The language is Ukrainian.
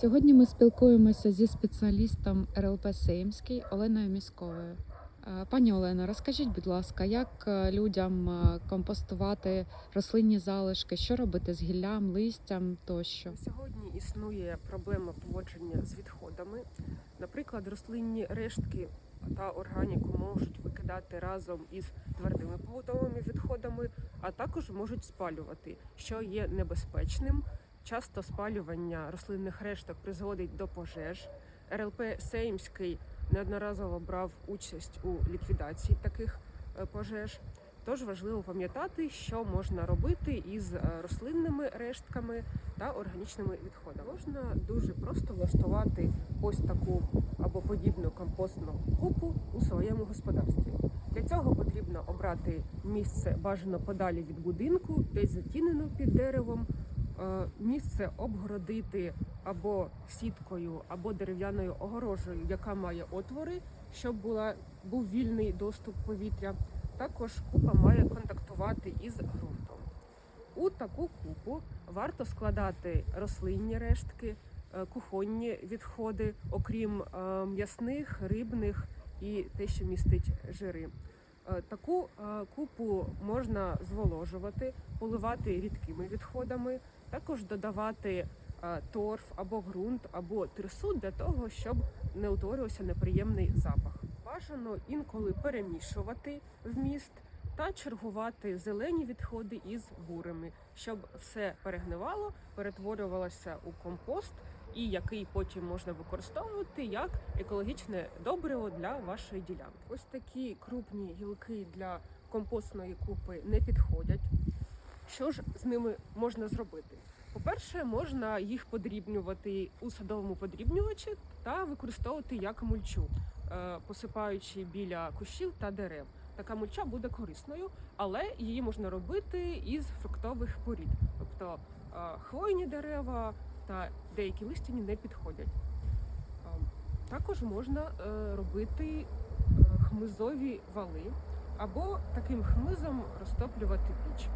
Сьогодні ми спілкуємося зі спеціалістом РЛП Сеймський Оленою Місковою. Е, Пані Олено, розкажіть, будь ласка, як е, людям е, компостувати рослинні залишки, що робити з гіллям, листям тощо? Сьогодні існує проблема поводження з відходами. Наприклад, рослинні рештки та органіку можуть викидати разом із твердими побутовими відходами, а також можуть спалювати, що є небезпечним. Часто спалювання рослинних решток призводить до пожеж. РЛП Сеймський неодноразово брав участь у ліквідації таких е, пожеж. Тож важливо пам'ятати, що можна робити із е, рослинними рештками та органічними відходами. Можна дуже просто влаштувати ось таку або подібну компостну купу у своєму господарстві. Для цього потрібно обрати місце бажано подалі від будинку, десь затінено під деревом. Е, Місце обгородити або сіткою, або дерев'яною огорожею, яка має отвори, щоб була був вільний доступ повітря. Також купа має контактувати із ґрунтом. У таку купу варто складати рослинні рештки, е, кухонні відходи, окрім е, м'ясних, рибних і те, що містить жири. Таку купу можна зволожувати, поливати рідкими відходами, також додавати е, торф або ґрунт, або тирсу для того, щоб не утворювався неприємний запах. Бажано інколи перемішувати вміст та чергувати зелені відходи із бурими, щоб все перегнивало, перетворювалося у компост, і який потім можна використовувати як екологічне добриво для вашої ділянки. Ось такі крупні гілки для компостної купи не підходять. Що ж з ними можна зробити? По-перше, можна їх подрібнювати у садовому подрібнювачі та використовувати як мульчу, е, посипаючи біля кущів та дерев. Така мульча буде корисною, але її можна робити із фруктових порід. Тобто е, хвойні дерева та деякі листяні не підходять. Е, Також можна робити хмизові вали або таким хмизом розтоплювати піч.